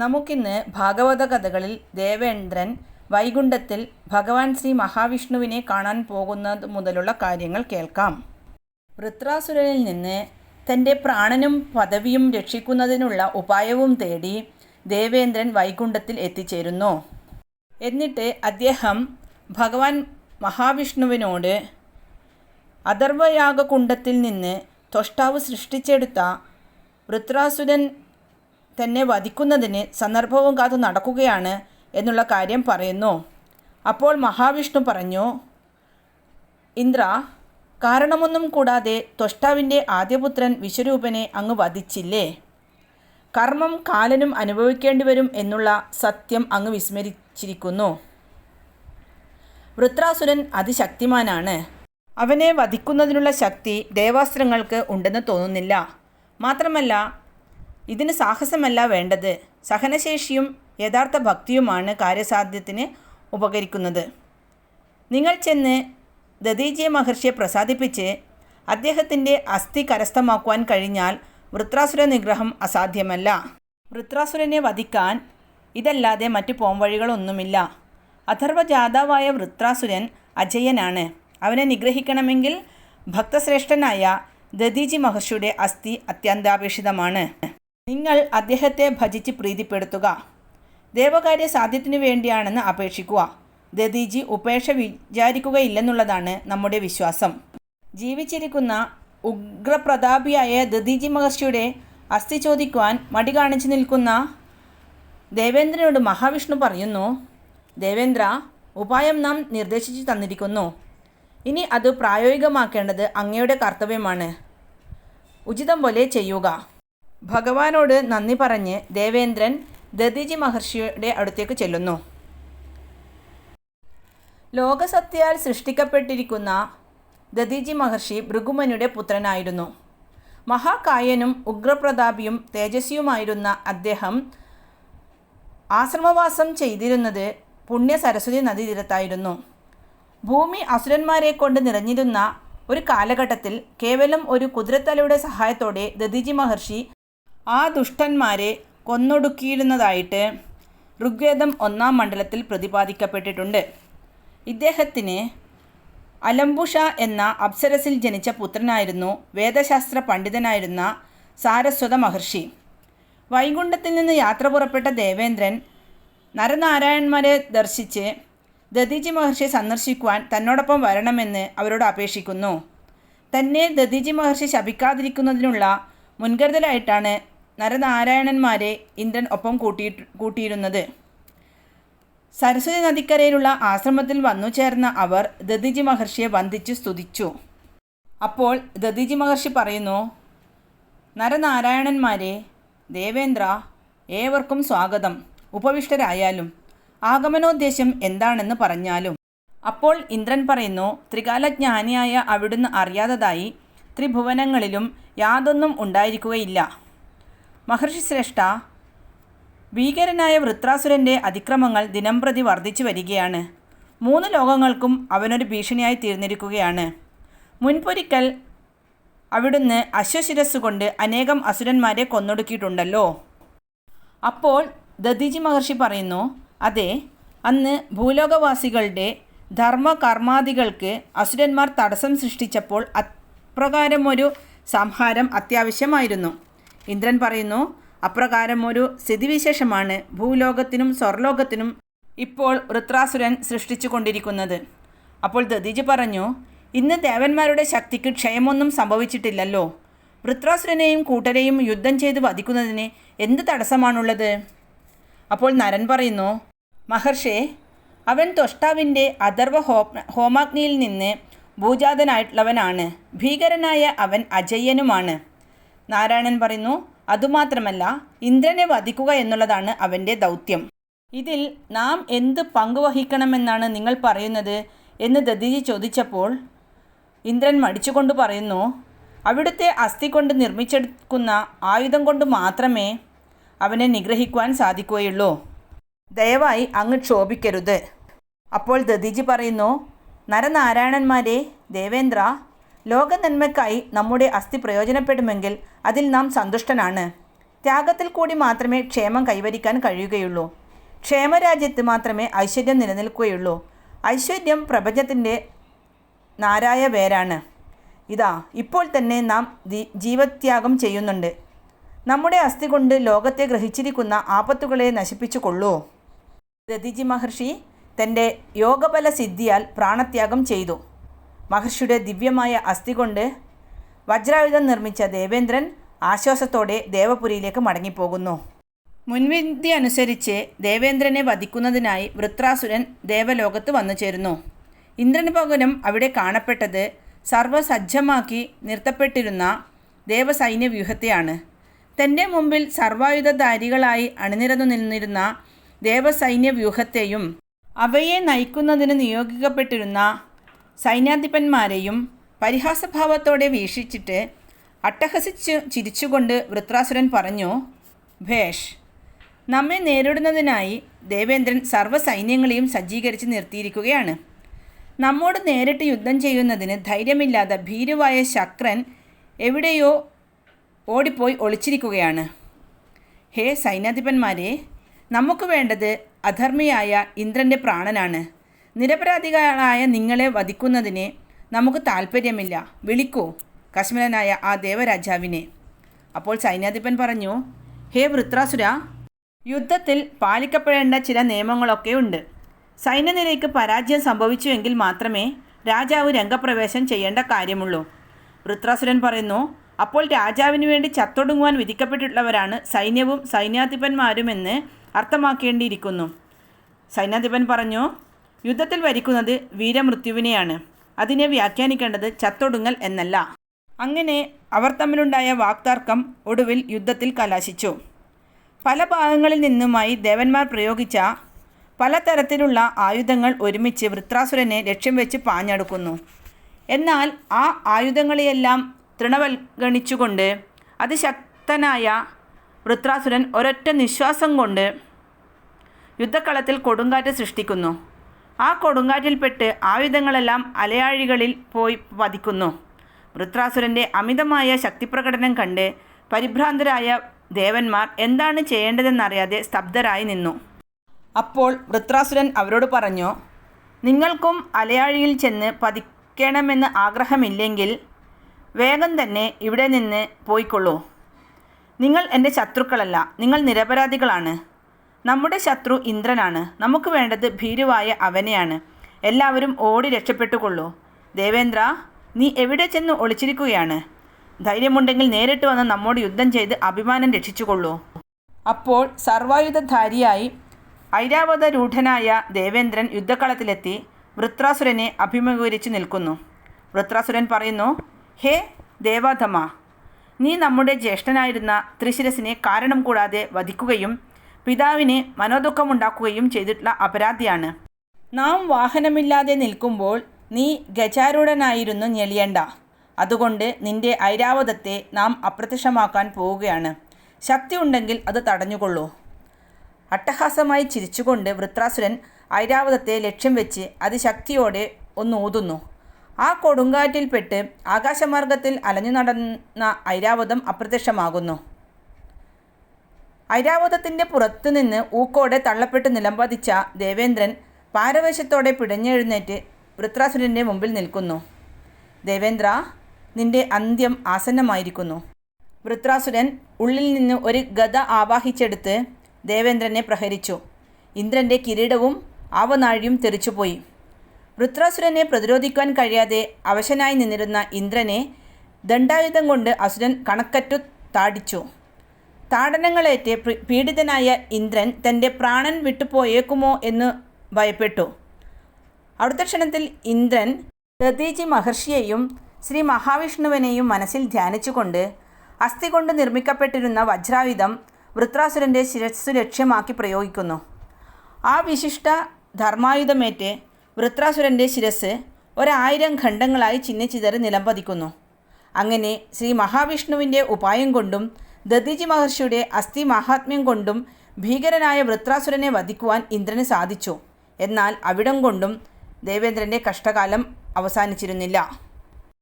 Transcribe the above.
നമുക്കിന്ന് ഭാഗവത കഥകളിൽ ദേവേന്ദ്രൻ വൈകുണ്ഠത്തിൽ ഭഗവാൻ ശ്രീ മഹാവിഷ്ണുവിനെ കാണാൻ പോകുന്നത് മുതലുള്ള കാര്യങ്ങൾ കേൾക്കാം. വൃത്രാസുരനിൽ നിന്ന് തന്റെ പ്രാണനും പദവിയും രക്ഷിക്കുന്നതിനുള്ള ഉപായവും തേടി ദേവേന്ദ്രൻ വൈകുണ്ഠത്തിൽ എത്തിച്ചേരുന്നു. എന്നിട്ട് അദ്ദേഹം ഭഗവാൻ മഹാവിഷ്ണുവിനോട് അഥർവയാഗകുണ്ഡത്തിൽ നിന്ന് തൊഷ്ടാവ് സൃഷ്ടിച്ചെടുത്ത വൃത്രാസുരൻ തന്നെ വധിക്കുന്നതിന് സന്ദർഭവും കാത്തു നടക്കുകയാണ് എന്നുള്ള കാര്യം പറയുന്നു. അപ്പോൾ മഹാവിഷ്ണു പറഞ്ഞു ഇന്ദ്ര കാരണമൊന്നും കൂടാതെ ത്വഷ്ടാവിന്റെ ആദ്യപുത്രൻ വിശ്വരൂപനെ അങ്ങ് വധിച്ചില്ലേ? കർമ്മം കാലനും അനുഭവിക്കേണ്ടി വരും എന്നുള്ള സത്യം അങ്ങ് വിസ്മരിച്ചിരിക്കുന്നു. വൃത്രാസുരൻ അതിശക്തിമാനാണ്. അവനെ വധിക്കുന്നതിനുള്ള ശക്തി ദേവാസ്ത്രങ്ങൾക്ക് ഉണ്ടെന്ന് തോന്നുന്നില്ല. മാത്രമല്ല ഇതിന് സാഹസമല്ല വേണ്ടത്. സഹനശേഷിയും യഥാർത്ഥ ഭക്തിയുമാണ് കാര്യസാധ്യത്തിന് ഉപകരിക്കുന്നത്. നിങ്ങൾ ചെന്ന് ദതീജിയ മഹർഷിയെ പ്രസാദിപ്പിച്ച് അദ്ദേഹത്തിന്റെ അസ്ഥി കരസ്ഥമാക്കുവാൻ കഴിഞ്ഞാൽ വൃത്രാസുര നിഗ്രഹം അസാധ്യമല്ല. വൃത്രാസുരനെ വധിക്കാൻ ഇതല്ലാതെ മറ്റ് പോംവഴികളൊന്നുമില്ല. അഥർവജാതാവായ വൃത്രാസുരൻ അജയനാണ്. അവനെ നിഗ്രഹിക്കണമെങ്കിൽ ഭക്തശ്രേഷ്ഠനായ ദദീജി മഹർഷിയുടെ അസ്ഥി അത്യന്താപേക്ഷിതമാണ്. നിങ്ങൾ അദ്ദേഹത്തെ ഭജിച്ച് പ്രീതിപ്പെടുത്തുക. ദേവകാര്യ സാധ്യത്തിനു വേണ്ടിയാണെന്ന് അപേക്ഷിക്കുക. ദതിജി ഉപേക്ഷ വിചാരിക്കുകയില്ലെന്നുള്ളതാണ് നമ്മുടെ വിശ്വാസം. ജീവിച്ചിരിക്കുന്ന ഉഗ്രപ്രതാപിയായ ദതിജി മഹർഷിയുടെ അസ്ഥി ചോദിക്കുവാൻ മടി കാണിച്ചു നിൽക്കുന്ന ദേവേന്ദ്രനോട് മഹാവിഷ്ണു പറയുന്നു ദേവേന്ദ്ര ഉപായം നാം നിർദ്ദേശിച്ചു തന്നിരിക്കുന്നു. ഇനി അത് പ്രായോഗികമാക്കേണ്ടത് അങ്ങയുടെ കർത്തവ്യമാണ്. ഉചിതം പോലെ ചെയ്യുക. ഭഗവാനോട് നന്ദി പറഞ്ഞ് ദേവേന്ദ്രൻ ദതിജി മഹർഷിയുടെ അടുത്തേക്ക് ചെല്ലുന്നു. ലോകസത്യാൽ സൃഷ്ടിക്കപ്പെട്ടിരിക്കുന്ന ദതിജി മഹർഷി ഭൃഗുമനുടെ പുത്രനായിരുന്നു. മഹാകായനും ഉഗ്രപ്രതാപിയും തേജസ്വിയുമായിരുന്ന അദ്ദേഹം ആശ്രമവാസം ചെയ്തിരുന്നത് പുണ്യ സരസ്വതി നദീതീരത്തായിരുന്നു. ഭൂമി അസുരന്മാരെ കൊണ്ട് നിറഞ്ഞിരുന്ന ഒരു കാലഘട്ടത്തിൽ കേവലം ഒരു കുതിരത്തലയുടെ സഹായത്തോടെ ദതിജി മഹർഷി ആ ദുഷ്ടന്മാരെ കൊന്നൊടുക്കിയിരുന്നതായിട്ട് ഋഗ്വേദം ഒന്നാം മണ്ഡലത്തിൽ പ്രതിപാദിക്കപ്പെട്ടിട്ടുണ്ട്. ഇദ്ദേഹത്തിന് അലംബുഷ എന്ന അപ്സരസിൽ ജനിച്ച പുത്രനായിരുന്നു വേദശാസ്ത്ര പണ്ഡിതനായിരുന്ന സാരസ്വത മഹർഷി. വൈകുണ്ഠത്തിൽ നിന്ന് യാത്ര പുറപ്പെട്ട ദേവേന്ദ്രൻ നരനാരായണന്മാരെ ദർശിച്ച് ദതിജി മഹർഷിയെ സന്ദർശിക്കുവാൻ തന്നോടൊപ്പം വരണമെന്ന് അവരോട് അപേക്ഷിക്കുന്നു. തന്നെ ദതിജി മഹർഷി ശപിക്കാതിരിക്കുന്നതിനുള്ള മുൻകരുതലായിട്ടാണ് നരനാരായണന്മാരെ ഇന്ദ്രൻ ഒപ്പം കൂട്ടി കൂട്ടിയിരുന്നത്. സരസ്വതി നദിക്കരയിലുള്ള ആശ്രമത്തിൽ വന്നു ചേർന്ന അവർ ദതിജി മഹർഷിയെ വന്ദിച്ച് സ്തുതിച്ചു. അപ്പോൾ ദതിജി മഹർഷി പറയുന്നു നരനാരായണന്മാരെ ദേവേന്ദ്ര ഏവർക്കും സ്വാഗതം. ഉപവിഷ്ടരായാലും ആഗമനോദ്ദേശം എന്താണെന്ന് പറഞ്ഞാലും. അപ്പോൾ ഇന്ദ്രൻ പറയുന്നു ത്രികാലജ്ഞാനിയായ അവിടുന്ന് അറിയാത്തതായി ത്രിഭുവനങ്ങളിലും യാതൊന്നും ഉണ്ടായിരിക്കുകയില്ല. മഹർഷി ശ്രേഷ്ഠ ഭീകരനായ വൃത്രാസുരന്റെ അതിക്രമങ്ങൾ ദിനംപ്രതി വർദ്ധിച്ചു വരികയാണ്. മൂന്ന് ലോകങ്ങൾക്കും അവനൊരു ഭീഷണിയായി തീർന്നിരിക്കുകയാണ്. മുൻപൊരിക്കൽ അവിടുന്ന് അശ്വശിരസ്സുകൊണ്ട് അനേകം അസുരന്മാരെ കൊന്നൊടുക്കിയിട്ടുണ്ടല്ലോ. അപ്പോൾ ദതിജി മഹർഷി പറയുന്നു അതെ അന്ന് ഭൂലോകവാസികളുടെ ധർമ്മകർമാദികൾക്ക് അസുരന്മാർ തടസ്സം സൃഷ്ടിച്ചപ്പോൾ അപ്രകാരമൊരു സംഹാരം അത്യാവശ്യമായിരുന്നു. ഇന്ദ്രൻ പറയുന്നു അപ്രകാരം ഒരു സ്ഥിതിവിശേഷമാണ് ഭൂലോകത്തിനും സ്വർലോകത്തിനും ഇപ്പോൾ വൃത്രാസുരൻ സൃഷ്ടിച്ചു കൊണ്ടിരിക്കുന്നത് അപ്പോൾ ദതിജ് പറഞ്ഞു ഇന്ന് ദേവന്മാരുടെ ശക്തിക്ക് ക്ഷയമൊന്നും സംഭവിച്ചിട്ടില്ലല്ലോ. വൃത്രാസുരനെയും കൂട്ടരെയും യുദ്ധം ചെയ്ത് വധിക്കുന്നതിന് എന്ത് തടസ്സമാണുള്ളത്? അപ്പോൾ നരൻ പറയുന്നു മഹർഷേ അവൻ തൊഷ്ടാവിന്റെ അഥർവ ഹോമാഗ്നിയിൽ നിന്ന് ഭൂജാതനായിട്ടുള്ളവനാണ്. ഭീകരനായ അവൻ അജയ്യനുമാണ് നാരായണൻ പറയുന്നു അതുമാത്രമല്ല ഇന്ദ്രനെ വധിക്കുക എന്നുള്ളതാണ് അവന്റെ ദൗത്യം. ഇതിൽ നാം എന്ത് പങ്കുവഹിക്കണമെന്നാണ് നിങ്ങൾ പറയുന്നത്? എന്ന് ദതിജി ചോദിച്ചപ്പോൾ ഇന്ദ്രൻ മടിച്ചുകൊണ്ട് പറയുന്നു അവിടുത്തെ അസ്ഥി കൊണ്ട് നിർമ്മിച്ചെടുക്കുന്ന ആയുധം കൊണ്ട് മാത്രമേ അവനെ നിഗ്രഹിക്കുവാൻ സാധിക്കുകയുള്ളൂ. ദയവായി അങ്ങ് ക്ഷോഭിക്കരുത്. അപ്പോൾ ദതിജി പറയുന്നു നരനാരായണന്മാരെ ദേവേന്ദ്ര ലോകനന്മയ്ക്കായി നമ്മുടെ അസ്ഥി പ്രയോജനപ്പെടുമെങ്കിൽ അതിൽ നാം സന്തുഷ്ടനാണ്. ത്യാഗത്തിൽ കൂടി മാത്രമേ ക്ഷേമം കൈവരിക്കാൻ കഴിയുകയുള്ളൂ. ക്ഷേമരാജ്യത്ത് മാത്രമേ ഐശ്വര്യം നിലനിൽക്കുകയുള്ളൂ. ഐശ്വര്യം പ്രപഞ്ചത്തിന്റെ നാരായ വേരാണ്. ഇതാ ഇപ്പോൾ തന്നെ നാം ജീവത്യാഗം ചെയ്യുന്നുണ്ട്. നമ്മുടെ അസ്ഥി കൊണ്ട് ലോകത്തെ ഗ്രഹിച്ചിരിക്കുന്ന ആപത്തുകളെ നശിപ്പിച്ചു കൊള്ളൂ രതിജി മഹർഷി തന്റെ യോഗബല സിദ്ധിയാൽ പ്രാണത്യാഗം ചെയ്തു. മഹർഷിയുടെ ദിവ്യമായ അസ്ഥി കൊണ്ട് വജ്രായുധം നിർമ്മിച്ച ദേവേന്ദ്രൻ ആശ്വാസത്തോടെ ദേവപുരിയിലേക്ക് മടങ്ങിപ്പോകുന്നു. മുൻവിധി അനുസരിച്ച് ദേവേന്ദ്രനെ വധിക്കുന്നതിനായി വൃത്രാസുരൻ ദേവലോകത്ത് വന്നു ചേരുന്നു. ഇന്ദ്രന് പകരം അവിടെ കാണപ്പെട്ടത് സർവസജ്ജമാക്കി നിർത്തപ്പെട്ടിരുന്ന ദേവസൈന്യ വ്യൂഹത്തെയാണ് തന്റെ മുമ്പിൽ സർവായുധധാരികളായി അണിനിരന്നു നിന്നിരുന്ന ദേവസൈന്യ വ്യൂഹത്തെയും അവയെ നയിക്കുന്നതിന് നിയോഗിക്കപ്പെട്ടിരുന്ന സൈന്യാധിപന്മാരെയും പരിഹാസഭാവത്തോടെ വീക്ഷിച്ചിട്ട് അട്ടഹസിച്ച് ചിരിച്ചുകൊണ്ട് വൃത്രാസുരൻ പറഞ്ഞു ഭേഷ് നമ്മെ നേരിടുന്നതിനായി ദേവേന്ദ്രൻ സർവസൈന്യങ്ങളെയും സജ്ജീകരിച്ച് നിർത്തിയിരിക്കുകയാണ്. നമ്മോട് നേരിട്ട് യുദ്ധം ചെയ്യുന്നതിന് ധൈര്യമില്ലാത്ത ഭീരുവായ ശക്രൻ എവിടെയോ ഓടിപ്പോയി ഒളിച്ചിരിക്കുകയാണ്. ഹേ സൈന്യാധിപന്മാരെ നമുക്ക് വേണ്ടത് അധർമ്മിയായ ഇന്ദ്രന്റെ പ്രാണനാണ്. നിരപരാധികളായ നിങ്ങളെ വധിക്കുന്നതിന് നമുക്ക് താല്പര്യമില്ല വിളിക്കൂ. കശ്മീരനായ ആ ദേവരാജാവിനെ. അപ്പോൾ സൈന്യാധിപൻ പറഞ്ഞു ഹേ വൃത്രാസുര യുദ്ധത്തിൽ പാലിക്കപ്പെടേണ്ട ചില നിയമങ്ങളൊക്കെ ഉണ്ട്. സൈന്യനിരയ്ക്ക് പരാജയം സംഭവിച്ചുവെങ്കിൽ മാത്രമേ രാജാവ് രംഗപ്രവേശം ചെയ്യേണ്ട കാര്യമുള്ളൂ. വൃത്രാസുരൻ പറയുന്നു അപ്പോൾ രാജാവിന് വേണ്ടി ചത്തൊടുങ്ങുവാൻ വിധിക്കപ്പെട്ടിട്ടുള്ളവരാണ് സൈന്യവും സൈന്യാധിപന്മാരുമെന്ന് അർത്ഥമാക്കേണ്ടിയിരിക്കുന്നു. സൈന്യാധിപൻ പറഞ്ഞു യുദ്ധത്തിൽ വരിക്കുന്നത് വീരമൃത്യുവിനെയാണ്. അതിനെ വ്യാഖ്യാനിക്കേണ്ടത് ചത്തൊടുങ്ങൽ എന്നല്ല. അങ്ങനെ അവർ തമ്മിലുണ്ടായ വാക്തർക്കം ഒടുവിൽ യുദ്ധത്തിൽ കലാശിച്ചു. പല ഭാഗങ്ങളിൽ നിന്നുമായി ദേവന്മാർ പ്രയോഗിച്ച പലതരത്തിലുള്ള ആയുധങ്ങൾ ഒരുമിച്ച് വൃത്രാസുരനെ ലക്ഷ്യം വെച്ച് പാഞ്ഞടുക്കുന്നു. എന്നാൽ ആ ആയുധങ്ങളെയെല്ലാം തൃണവൽഗണിച്ചുകൊണ്ട് അതിശക്തനായ വൃത്രാസുരൻ ഒരൊറ്റ നിശ്വാസം കൊണ്ട് യുദ്ധക്കളത്തിൽ കൊടുങ്കാറ്റ് സൃഷ്ടിക്കുന്നു. ആ കൊടുങ്കാറ്റിൽപ്പെട്ട് ആയുധങ്ങളെല്ലാം അലയാഴികളിൽ പോയി പതിക്കുന്നു വൃത്രാസുരന്റെ അമിതമായ ശക്തിപ്രകടനം കണ്ട് പരിഭ്രാന്തരായ ദേവന്മാർ എന്താണ് ചെയ്യേണ്ടതെന്നറിയാതെ സ്തബ്ധരായി നിന്നു. അപ്പോൾ വൃത്രാസുരൻ അവരോട് പറഞ്ഞു നിങ്ങൾക്കും അലയാഴിയിൽ ചെന്ന് പതിക്കണമെന്ന് ആഗ്രഹമില്ലെങ്കിൽ വേഗം തന്നെ ഇവിടെ നിന്ന് പോയിക്കൊള്ളൂ. നിങ്ങൾ എന്റെ ശത്രുക്കളല്ല നിങ്ങൾ നിരപരാധികളാണ്. നമ്മുടെ ശത്രു ഇന്ദ്രനാണ്. നമുക്ക് വേണ്ടത് ഭീരുവായ അവനെയാണ്. എല്ലാവരും ഓടി രക്ഷപ്പെട്ടുകൊള്ളൂ. ദേവേന്ദ്ര നീ എവിടെ ചെന്ന് ഒളിച്ചിരിക്കുകയാണ്? ധൈര്യമുണ്ടെങ്കിൽ നേരിട്ട് വന്ന് നമ്മോട് യുദ്ധം ചെയ്ത് അഭിമാനം രക്ഷിച്ചുകൊള്ളൂ. അപ്പോൾ സർവായുധധാരിയായി ഐരാവതരൂഢനായ ദേവേന്ദ്രൻ യുദ്ധക്കളത്തിലെത്തി വൃത്രാസുരനെ അഭിമുഖീകരിച്ച് നിൽക്കുന്നു. വൃത്രാസുരൻ പറയുന്നു ഹേ ദേവാധമ നീ നമ്മുടെ ജ്യേഷ്ഠനായിരുന്ന ത്രിശിരസിനെ കാരണം കൂടാതെ വധിക്കുകയും പിതാവിന് മനോദുഃഖമുണ്ടാക്കുകയും ചെയ്തിട്ടുള്ള അപരാധിയാണ്. നാം വാഹനമില്ലാതെ നിൽക്കുമ്പോൾ നീ ഗജാരൂഢനായിരുന്നു ഞെളിയണ്ട. അതുകൊണ്ട് നിന്റെ ഐരാവതത്തെ നാം അപ്രത്യക്ഷമാക്കാൻ പോവുകയാണ്. ശക്തി ഉണ്ടെങ്കിൽ അത് തടഞ്ഞുകൊള്ളൂ. അട്ടഹാസമായി ചിരിച്ചുകൊണ്ട് വൃത്രാസുരൻ ഐരാവതത്തെ ലക്ഷ്യം വെച്ച് അതിശക്തിയോടെ ഒന്ന് ഊതുന്നു. ആ കൊടുങ്കാറ്റിൽപ്പെട്ട് ആകാശമാർഗത്തിൽ അലഞ്ഞു നടന്ന ഐരാവതം അപ്രത്യക്ഷമാകുന്നു. ഐരാവതത്തിന്റെ പുറത്തുനിന്ന് ഊക്കോടെ തള്ളപ്പെട്ട് നിലംപതിച്ച ദേവേന്ദ്രൻ പാരവേശത്തോടെ പിടഞ്ഞെഴുന്നേറ്റ് വൃത്രാസുരന്റെ മുമ്പിൽ നിൽക്കുന്നു. ദേവേന്ദ്ര നിന്റെ അന്ത്യം ആസന്നമായിരിക്കുന്നു വൃത്രാസുരൻ ഉള്ളിൽ നിന്ന് ഒരു ഗത ആവാഹിച്ചെടുത്ത് ദേവേന്ദ്രനെ പ്രഹരിച്ചു. ഇന്ദ്രന്റെ കിരീടവും ആവനാഴിയും തെറിച്ചുപോയി. വൃത്രാസുരനെ പ്രതിരോധിക്കാൻ കഴിയാതെ അവശനായി നിന്നിരുന്ന ഇന്ദ്രനെ ദണ്ഡായുധം കൊണ്ട് അസുരൻ കണക്കറ്റു താടിച്ചു. താടനങ്ങളേറ്റ് പീഡിതനായ ഇന്ദ്രൻ തന്റെ പ്രാണൻ വിട്ടുപോയേക്കുമോ എന്ന് ഭയപ്പെട്ടു. അടുത്ത ക്ഷണത്തിൽ ഇന്ദ്രൻ ദതീജി മഹർഷിയെയും ശ്രീ മഹാവിഷ്ണുവിനെയും മനസ്സിൽ ധ്യാനിച്ചുകൊണ്ട് അസ്ഥി കൊണ്ട് നിർമ്മിക്കപ്പെട്ടിരുന്ന വജ്രായുധം വൃത്രാസുരന്റെ ശിരസ്സു ലക്ഷ്യമാക്കി പ്രയോഗിക്കുന്നു. ആ വിശിഷ്ട ധർമായുധമേറ്റ് വൃത്രാസുരന്റെ ശിരസ് ഒരായിരം ഖണ്ഡങ്ങളായി ചിന്നിച്ചിതറി നിലംപതിക്കുന്നു. അങ്ങനെ ശ്രീ മഹാവിഷ്ണുവിന്റെ ഉപായം കൊണ്ടും ദതിജി മഹർഷിയുടെ അസ്ഥി മഹാത്മ്യം കൊണ്ടും ഭീകരനായ വൃത്രാസുരനെ വധിക്കുവാൻ ഇന്ദ്രന് സാധിച്ചു. എന്നാൽ അവിടം കൊണ്ടും ദേവേന്ദ്രന്റെ കഷ്ടകാലം അവസാനിച്ചിരുന്നില്ല.